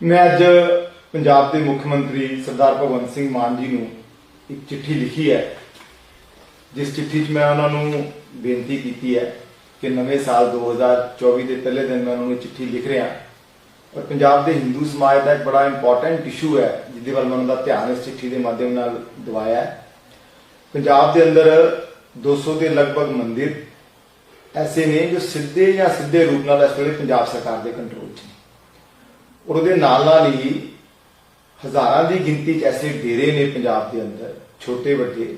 ਮੈਂ ਅੱਜ ਪੰਜਾਬ ਦੇ ਮੁੱਖ ਮੰਤਰੀ ਸਰਦਾਰ ਭਗਵੰਤ ਸਿੰਘ ਮਾਨ ਜੀ ਨੂੰ ਇੱਕ ਚਿੱਠੀ ਲਿਖੀ ਹੈ। ਜਿਸ ਚਿੱਠੀ 'ਚ ਮੈਂ ਉਹਨਾਂ ਨੂੰ ਬੇਨਤੀ ਕੀਤੀ ਹੈ ਕਿ ਨਵੇਂ ਸਾਲ 2024 ਦੇ ਪਹਿਲੇ ਦਿਨ ਮੈਂ ਉਹਨਾਂ ਨੂੰ ਇਹ ਚਿੱਠੀ ਲਿਖ ਰਿਹਾ ਔਰ ਪੰਜਾਬ ਦੇ ਹਿੰਦੂ ਸਮਾਜ ਦਾ ਇੱਕ ਬੜਾ ਇੰਪੋਰਟੈਂਟ ਇਸ਼ੂ ਹੈ, ਜਿਹਦੇ ਵੱਲ ਮੈਂ ਉਹਨਾਂ ਦਾ ਧਿਆਨ ਇਸ ਚਿੱਠੀ ਦੇ ਮਾਧਿਅਮ ਨਾਲ ਦਿਵਾਇਆ ਹੈ। ਪੰਜਾਬ ਦੇ ਅੰਦਰ 200 ਦੇ ਲਗਭਗ ਮੰਦਿਰ ਐਸੇ ਨੇ ਜੋ ਸਿੱਧੇ ਜਾਂ ਸਿੱਧੇ ਰੂਪ ਨਾਲ ਇਸ ਵੇਲੇ ਪੰਜਾਬ ਸਰਕਾਰ ਦੇ ਕੰਟਰੋਲ 'ਚ ਨੇ। ਔਰ ਉਹਦੇ ਨਾਲ ਨਾਲ ਹੀ ਹਜ਼ਾਰਾਂ ਦੀ ਗਿਣਤੀ 'ਚ ਐਸੇ ਡੇਰੇ ਨੇ ਪੰਜਾਬ ਦੇ ਅੰਦਰ, ਛੋਟੇ ਵੱਡੇ,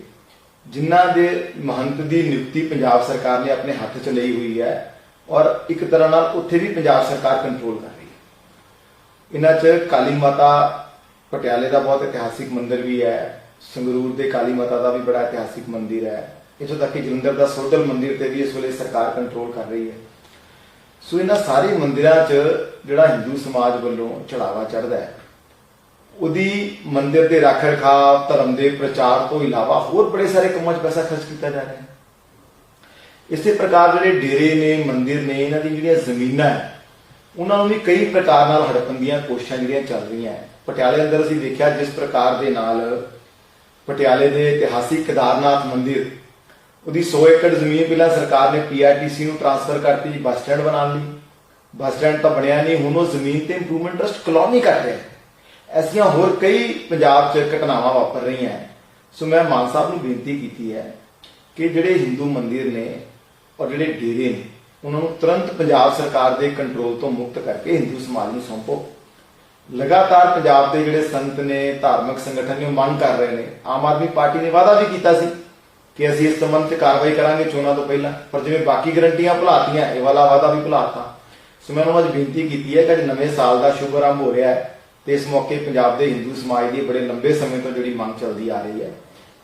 ਜਿਨ੍ਹਾਂ ਦੇ ਮਹੰਤ ਦੀ ਨਿਯੁਕਤੀ ਪੰਜਾਬ ਸਰਕਾਰ ਨੇ ਆਪਣੇ ਹੱਥ 'ਚ ਲਈ ਹੋਈ ਹੈ ਔਰ ਇੱਕ ਤਰ੍ਹਾਂ ਨਾਲ ਉੱਥੇ ਵੀ ਪੰਜਾਬ ਸਰਕਾਰ ਕੰਟਰੋਲ ਕਰ ਰਹੀ ਹੈ। ਇਹਨਾਂ 'ਚ ਕਾਲੀ ਮਾਤਾ ਪਟਿਆਲੇ ਦਾ ਬਹੁਤ ਇਤਿਹਾਸਿਕ ਮੰਦਿਰ ਵੀ ਹੈ, ਸੰਗਰੂਰ ਦੇ ਕਾਲੀ ਮਾਤਾ ਦਾ ਵੀ ਬੜਾ ਇਤਿਹਾਸਿਕ ਮੰਦਿਰ ਹੈ, ਇੱਥੋਂ ਤੱਕ ਕਿ ਜਲੰਧਰ ਦਾ ਸੋਡਲ ਮੰਦਿਰ ਤੇ ਵੀ ਇਸ ਵੇਲੇ ਸਰਕਾਰ ਕੰਟਰੋਲ ਕਰ ਰਹੀ ਹੈ। ਸੋ ਇਹਨਾਂ ਸਾਰੇ ਮੰਦਿਰਾਂ 'ਚ ਜਿਹੜਾ ਹਿੰਦੂ ਸਮਾਜ ਵੱਲੋਂ ਚੜਾਵਾ ਚੜਦਾ ਹੈ, ਉਹਦੀ ਮੰਦਿਰ ਦੇ ਰੱਖ ਰਖਾਵ ਧਰਮ ਦੇ ਪ੍ਰਚਾਰ ਤੋਂ ਇਲਾਵਾ ਹੋਰ ਬੜੇ ਸਾਰੇ ਕੰਮਾਂ 'ਚ ਪੈਸਾ ਖਰਚ ਕੀਤਾ ਜਾ ਰਿਹਾ ਹੈ। ਇਸੇ ਪ੍ਰਕਾਰ ਜਿਹੜੇ ਡੇਰੇ ਨੇ, ਮੰਦਿਰ ਨੇ, ਇਹਨਾਂ ਦੀ ਜਿਹੜੀਆਂ ਜ਼ਮੀਨਾਂ ਹੈ, ਉਹਨਾਂ ਨੂੰ ਵੀ ਕਈ ਪ੍ਰਕਾਰ ਨਾਲ ਹੜਪਣ ਦੀਆਂ ਕੋਸ਼ਿਸ਼ਾਂ ਜਿਹੜੀਆਂ ਚੱਲ ਰਹੀਆਂ ਹੈ। ਪਟਿਆਲੇ ਅੰਦਰ ਅਸੀਂ ਦੇਖਿਆ ਜਿਸ ਪ੍ਰਕਾਰ ਦੇ ਨਾਲ ਪਟਿਆਲੇ ਦੇ ਇਤਿਹਾਸਿਕ ਕੇਦਾਰਨਾਥ ਮੰਦਿਰ ਉਹਦੀ 100 ਏਕੜ ਜ਼ਮੀਨ ਪਹਿਲਾਂ ਸਰਕਾਰ ਨੇ ਪੀਆਰਟੀਸੀ ਨੂੰ ਟ੍ਰਾਂਸਫਰ ਕਰਤੀ, ਬੱਸ ਸਟੈਂਡ ਬਣਾਉਣ ਲਈ। ਬੱਸ ਸਟੈਂਡ ਤਾਂ ਬਣਿਆ ਨਹੀਂ, ਹੁਣ ਉਹ ਜ਼ਮੀਨ ਤੇ ਇੰਪਰੂਵਮੈਂਟ ਟਰਸਟ ਕਲੋਨੀ ਕਰ ਰਿਹਾ ਐਸੀਆਂ ਹੋਰ ਕਈ ਪੰਜਾਬ 'ਚ ਘਟਨਾਵਾਂ ਵਾਪਰ ਰਹੀਆਂ ਸੋ ਮੈਂ ਮਾਨ ਸਾਹਿਬ ਨੂੰ ਬੇਨਤੀ ਕੀਤੀ ਹੈ ਕਿ ਜਿਹੜੇ ਹਿੰਦੂ ਮੰਦਿਰ ਨੇ ਔਰ ਜਿਹੜੇ ਡੇਰੇ ਨੇ, ਉਹਨਾਂ ਨੂੰ ਤੁਰੰਤ ਪੰਜਾਬ ਸਰਕਾਰ ਦੇ ਕੰਟਰੋਲ ਤੋਂ ਮੁਕਤ ਕਰਕੇ ਹਿੰਦੂ ਸਮਾਜ ਨੂੰ ਸੌਂਪੋ। ਲਗਾਤਾਰ ਪੰਜਾਬ ਦੇ ਜਿਹੜੇ ਸੰਤ ਨੇ, ਧਾਰਮਿਕ ਸੰਗਠਨ ਨੇ, ਉਹ ਮੰਗ ਕਰ ਰਹੇ ਨੇ। ਆਮ ਆਦਮੀ ਪਾਰਟੀ ਨੇ ਵਾਅਦਾ ਵੀ ਕੀਤਾ ਸੀ। ਕਿ ਅਸੀਂ ਇਸ ਸੰਬੰਧ 'ਚ ਕਾਰਵਾਈ ਕਰਾਂਗੇ ਚੋਣਾਂ ਤੋਂ ਪਹਿਲਾਂ। ਪਰ ਜਿਵੇਂ ਬਾਕੀ ਗਰੰਟੀਆਂ ਭੁਲਾਤੀਆਂ, ਇਹ ਵਾਲਾ ਵਾਅਦਾ ਵੀ ਭੁਲਾਤਾ। ਸੋ ਮੈਂ ਉਹਨਾਂ ਨੂੰ ਬੇਨਤੀ ਕੀਤੀ ਹੈ ਕਿ ਅੱਜ ਨਵੇਂ ਸਾਲ ਦਾ ਸ਼ੁਭ ਆਰੰਭ ਹੋ ਰਿਹਾ ਹੈ ਤੇ ਇਸ ਮੌਕੇ ਪੰਜਾਬ ਦੇ ਹਿੰਦੂ ਸਮਾਜ ਦੀ ਬੜੇ ਲੰਬੇ ਸਮੇਂ ਤੋਂ ਜਿਹੜੀ ਮੰਗ ਚੱਲਦੀ ਆ ਰਹੀ ਹੈ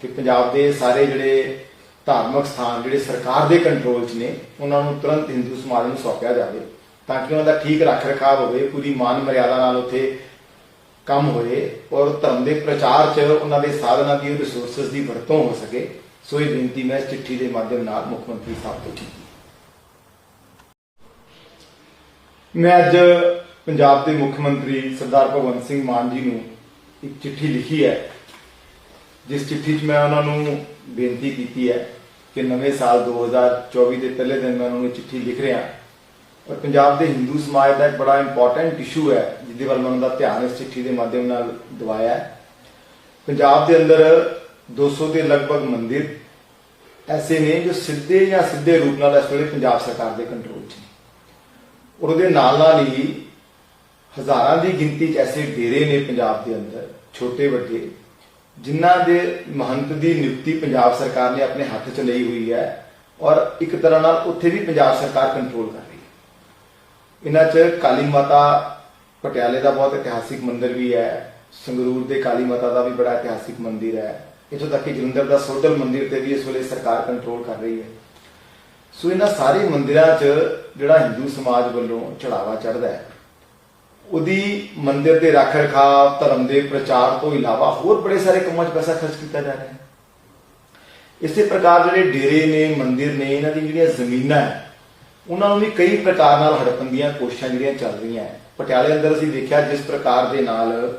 ਕਿ ਪੰਜਾਬ ਦੇ ਸਾਰੇ ਜਿਹੜੇ ਧਾਰਮਿਕ ਸਥਾਨ, ਜਿਹੜੇ ਸਰਕਾਰ ਦੇ ਕੰਟਰੋਲ 'ਚ ਨੇ, ਉਹਨਾਂ ਨੂੰ ਤੁਰੰਤ ਹਿੰਦੂ ਸਮਾਜ ਨੂੰ ਸੌਂਪਿਆ ਜਾਵੇ ਤਾਂ ਕਿ ਉਹਨਾਂ ਦਾ ਠੀਕ ਰੱਖ ਰਖਾਵ ਹੋਵੇ, ਪੂਰੀ ਮਾਨ ਮਰਿਆਦਾ ਨਾਲ ਉੱਥੇ ਕੰਮ ਹੋਏ ਔਰ ਧਰਮ ਦੇ ਪ੍ਰਚਾਰ 'ਚ ਉਹਨਾਂ ਦੇ ਸਾਧਨਾਂ ਦੀ ਰਿਸੋਰਸਸ ਦੀ ਵਰਤੋਂ ਹੋ ਸਕੇ। ਸੋ ਇਹ ਬੇਨਤੀ ਮੈਂ ਇਸ ਚਿੱਠੀ ਦੇ ਮਾਧਿਅਮ ਨਾਲ ਮੁੱਖ ਮੰਤਰੀ ਸਾਹਿਬ ਤੋਂ ਕੀਤੀ। ਮੈਂ ਅੱਜ ਪੰਜਾਬ ਦੇ ਮੁੱਖ ਮੰਤਰੀ ਸਰਦਾਰ ਭਗਵੰਤ ਸਿੰਘ ਮਾਨ ਜੀ ਨੂੰ ਇੱਕ ਚਿੱਠੀ ਲਿਖੀ ਹੈ, ਜਿਸ ਚਿੱਠੀ 'ਚ ਮੈਂ ਉਹਨਾਂ ਨੂੰ ਬੇਨਤੀ ਕੀਤੀ ਹੈ ਕਿ ਨਵੇਂ ਸਾਲ 2024 ਦੇ ਪਹਿਲੇ ਦਿਨ ਮੈਂ ਉਹਨਾਂ ਨੂੰ ਇਹ ਚਿੱਠੀ ਲਿਖ ਰਿਹਾ ਔਰ ਪੰਜਾਬ ਦੇ ਹਿੰਦੂ ਸਮਾਜ ਦਾ ਇੱਕ ਬੜਾ ਇੰਪੋਰਟੈਂਟ ਇਸ਼ੂ ਹੈ, ਜਿਹਦੇ ਵੱਲ ਮੈਂ ਉਹਨਾਂ ਦਾ ਧਿਆਨ ਇਸ ਚਿੱਠੀ ਦੇ ਮਾਧਿਅਮ ਨਾਲ ਦਿਵਾਇਆ ਹੈ। ਪੰਜਾਬ ਦੇ ਅੰਦਰ 200 ਦੇ ਲਗਭਗ ਮੰਦਿਰ ਐਸੇ ਨੇ ਜੋ ਸਿੱਧੇ ਜਾਂ ਸਿੱਧੇ ਰੂਪ ਨਾਲ ਇਸ ਵੇਲੇ ਪੰਜਾਬ ਸਰਕਾਰ ਦੇ ਕੰਟਰੋਲ 'ਚ ਨੇ। ਔਰ ਉਹਦੇ ਨਾਲ ਨਾਲ ਹੀ ਹਜ਼ਾਰਾਂ ਦੀ ਗਿਣਤੀ 'ਚ ਐਸੇ ਡੇਰੇ ਨੇ ਪੰਜਾਬ ਦੇ ਅੰਦਰ, ਛੋਟੇ ਵੱਡੇ, ਜਿਨ੍ਹਾਂ ਦੇ ਮਹੰਤ ਦੀ ਨਿਯੁਕਤੀ ਪੰਜਾਬ ਸਰਕਾਰ ਨੇ ਆਪਣੇ ਹੱਥ 'ਚ ਲਈ ਹੋਈ ਹੈ ਔਰ ਇੱਕ ਤਰ੍ਹਾਂ ਨਾਲ ਉੱਥੇ ਵੀ ਪੰਜਾਬ ਸਰਕਾਰ ਕੰਟਰੋਲ ਕਰ ਰਹੀ ਹੈ। ਇਹਨਾਂ 'ਚ ਕਾਲੀ ਮਾਤਾ ਪਟਿਆਲੇ ਦਾ ਬਹੁਤ ਇਤਿਹਾਸਿਕ ਮੰਦਿਰ ਵੀ ਹੈ, ਸੰਗਰੂਰ ਦੇ ਕਾਲੀ ਮਾਤਾ ਦਾ ਵੀ ਬੜਾ ਇਤਿਹਾਸਿਕ ਮੰਦਿਰ ਹੈ ਇੱਥੋਂ ਤੱਕ ਕਿ ਜਲੰਧਰ ਦਾ ਸੋਡਲ ਮੰਦਿਰ ਤੇ ਵੀ ਇਸ ਵੇਲੇ ਸਰਕਾਰ ਕੰਟਰੋਲ ਕਰ ਰਹੀ ਹੈ। ਸੋ ਇਹਨਾਂ ਸਾਰੇ ਮੰਦਿਰਾਂ 'ਚ ਜਿਹੜਾ ਹਿੰਦੂ ਸਮਾਜ ਵੱਲੋਂ ਚੜਾਵਾ ਚੜਦਾ ਹੈ, ਉਹਦੀ ਮੰਦਿਰ ਦੇ ਰੱਖ ਰਖਾਵ ਧਰਮ ਦੇ ਪ੍ਰਚਾਰ ਤੋਂ ਇਲਾਵਾ ਹੋਰ ਬੜੇ ਸਾਰੇ ਕੰਮਾਂ 'ਚ ਪੈਸਾ ਖਰਚ ਕੀਤਾ ਜਾ ਰਿਹਾ ਹੈ। ਇਸੇ ਪ੍ਰਕਾਰ ਜਿਹੜੇ ਡੇਰੇ ਨੇ, ਮੰਦਿਰ ਨੇ, ਇਹਨਾਂ ਦੀ ਜਿਹੜੀਆਂ ਜ਼ਮੀਨਾਂ ਹੈ, ਉਹਨਾਂ ਨੂੰ ਵੀ ਕਈ ਪ੍ਰਕਾਰ ਨਾਲ ਹੜਪਣ ਦੀਆਂ ਕੋਸ਼ਿਸ਼ਾਂ ਜਿਹੜੀਆਂ ਚੱਲ ਰਹੀਆਂ ਹੈ। ਪਟਿਆਲੇ ਅੰਦਰ ਅਸੀਂ ਦੇਖਿਆ ਜਿਸ ਪ੍ਰਕਾਰ ਦੇ ਨਾਲ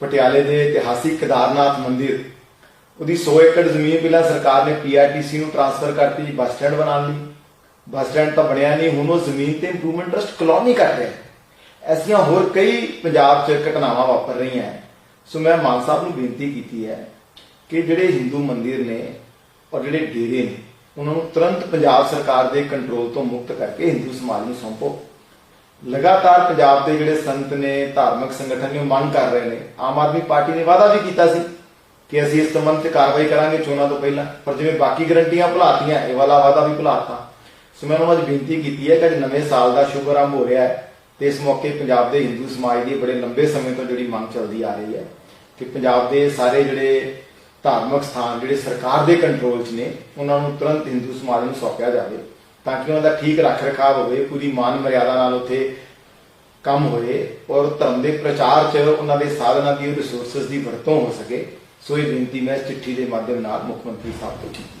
ਪਟਿਆਲੇ ਦੇ ਇਤਿਹਾਸਿਕ ਕੇਦਾਰਨਾਥ ਮੰਦਿਰ ਉਹਦੀ 100 ਏਕੜ ਜ਼ਮੀਨ ਪਹਿਲਾਂ ਸਰਕਾਰ ਨੇ ਪੀਆਰਟੀਸੀ ਨੂੰ ਟ੍ਰਾਂਸਫਰ ਕਰਤੀ ਜੀ ਬੱਸ ਸਟੈਂਡ ਬਣਾਉਣ ਲਈ। ਬੱਸ ਸਟੈਂਡ ਤਾਂ ਬਣਿਆ ਨਹੀਂ, ਹੁਣ ਉਹ ਜ਼ਮੀਨ ਤੇ ਇੰਪਰੂਵਮੈਂਟ ਟਰਸਟ ਕਲੋਨੀ ਕਰ ਰਿਹਾ ਐਸੀਆਂ ਹੋਰ ਕਈ ਪੰਜਾਬ 'ਚ ਘਟਨਾਵਾਂ ਵਾਪਰ ਰਹੀਆਂ ਸੋ ਮੈਂ ਮਾਨ ਸਾਹਿਬ ਨੂੰ ਬੇਨਤੀ ਕੀਤੀ ਹੈ ਕਿ ਜਿਹੜੇ ਹਿੰਦੂ ਮੰਦਿਰ ਨੇ ਔਰ ਜਿਹੜੇ ਡੇਰੇ ਨੇ, ਉਹਨਾਂ ਨੂੰ ਤੁਰੰਤ ਪੰਜਾਬ ਸਰਕਾਰ ਦੇ ਕੰਟਰੋਲ ਤੋਂ ਮੁਕਤ ਕਰਕੇ ਹਿੰਦੂ ਸਮਾਜ ਨੂੰ ਸੌਂਪੋ। ਲਗਾਤਾਰ ਪੰਜਾਬ ਦੇ ਜਿਹੜੇ ਸੰਤ ਨੇ, ਧਾਰਮਿਕ ਸੰਗਠਨ ਨੇ, ਉਹ ਮੰਗ ਕਰ ਰਹੇ ਨੇ। ਆਮ ਆਦਮੀ ਪਾਰਟੀ ਨੇ ਵਾਅਦਾ ਵੀ ਕੀਤਾ ਸੀ। ਕਿ ਅਸੀਂ ਇਸ ਸੰਬੰਧ 'ਚ ਕਾਰਵਾਈ ਕਰਾਂਗੇ ਚੋਣਾਂ ਤੋਂ ਪਹਿਲਾਂ। ਪਰ ਜਿਵੇਂ ਬਾਕੀ ਗਰੰਟੀਆਂ ਭੁਲਾਤੀਆਂ, ਇਹ ਵਾਲਾ ਵਾਅਦਾ ਵੀ ਭੁਲਾਤਾ। ਸੋ ਮੈਂ ਉਹਨਾਂ ਨੂੰ ਅੱਜ ਬੇਨਤੀ ਕੀਤੀ ਹੈ ਕਿ ਅੱਜ ਨਵੇਂ ਸਾਲ ਦਾ ਸ਼ੁਭ ਆਰੰਭ ਹੋ ਰਿਹਾ ਹੈ ਤੇ ਇਸ ਮੌਕੇ ਪੰਜਾਬ ਦੇ ਹਿੰਦੂ ਸਮਾਜ ਦੀ ਬੜੇ ਲੰਬੇ ਸਮੇਂ ਤੋਂ ਜਿਹੜੀ ਮੰਗ ਚੱਲਦੀ ਆ ਰਹੀ ਹੈ ਕਿ ਪੰਜਾਬ ਦੇ ਸਾਰੇ ਜਿਹੜੇ ਧਾਰਮਿਕ ਸਥਾਨ, ਜਿਹੜੇ ਸਰਕਾਰ ਦੇ ਕੰਟਰੋਲ 'ਚ ਨੇ, ਉਹਨਾਂ ਨੂੰ ਤੁਰੰਤ ਹਿੰਦੂ ਸਮਾਜ ਨੂੰ ਸੌਂਪਿਆ ਜਾਵੇ ਤਾਂ ਕਿ ਉਹਨਾਂ ਦਾ ਠੀਕ ਰੱਖ ਰਖਾਵ ਹੋਵੇ, ਪੂਰੀ ਮਾਨ ਮਰਿਆਦਾ ਨਾਲ ਉੱਥੇ ਕੰਮ ਹੋਏ ਔਰ ਧਰਮ ਦੇ ਪ੍ਰਚਾਰ 'ਚ ਉਹਨਾਂ ਦੇ ਸਾਧਨਾਂ ਦੀ ਰਿਸੋਰਸਸ ਦੀ ਵਰਤੋਂ ਹੋ ਸਕੇ। ਸੋ ਇਹ ਬੇਨਤੀ ਮੈਂ ਇਸ ਚਿੱਠੀ ਦੇ ਮਾਧਿਅਮ ਨਾਲ ਮੁੱਖ ਮੰਤਰੀ ਸਾਹਿਬ ਤੋਂ ਕੀਤੀ।